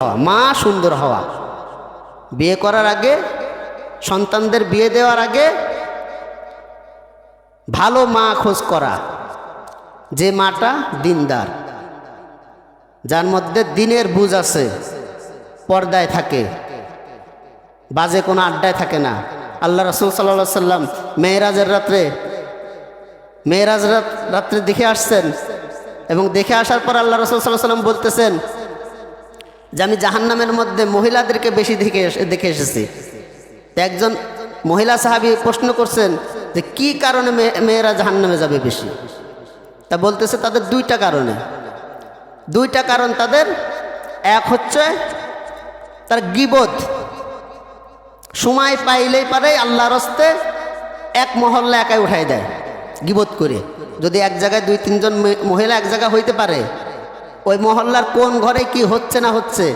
মা সুন্দর হওয়া। বিয়ে করার আগে, সন্তানদের বিয়ে দেওয়ার আগে ভালো মা খোঁজ করা, যে মাটা দিনদার, যার মধ্যে দিনের বুঝ আছে, পর্দায় থাকে, বাজে কোনো আড্ডায় থাকে না। আল্লাহ রসুল সাল্লা সাল্লাম মেয়েরাজের রাত্রে মেয়েরাজ রাত রাত্রে দেখে আসছেন এবং দেখে আসার পর আল্লাহ রসুল সাল্লাহ সাল্লাম বলতেছেন যে আমি জাহান্নামের মধ্যে মহিলাদেরকে বেশি দেখে দেখে এসেছি। একজন মহিলা সাহাবি প্রশ্ন করছেন যে কি কারণে মেয়ে- মেয়েরা জাহান্নামে যাবে বেশি? তা বলতেছে তাদের দুইটা কারণে। দুইটা কারণ তাদের, এক হচ্ছে তার গিবোধ সময় পাইলেই পারে আল্লাহর হস্তে এক মহল্লা একাই উঠাই দেয় গিবোধ করে। যদি এক জায়গায় দুই তিনজন মহিলা এক জায়গায় হইতে পারে ওই মহল্লার কোন ঘরে কি হচ্ছে না হচ্ছে?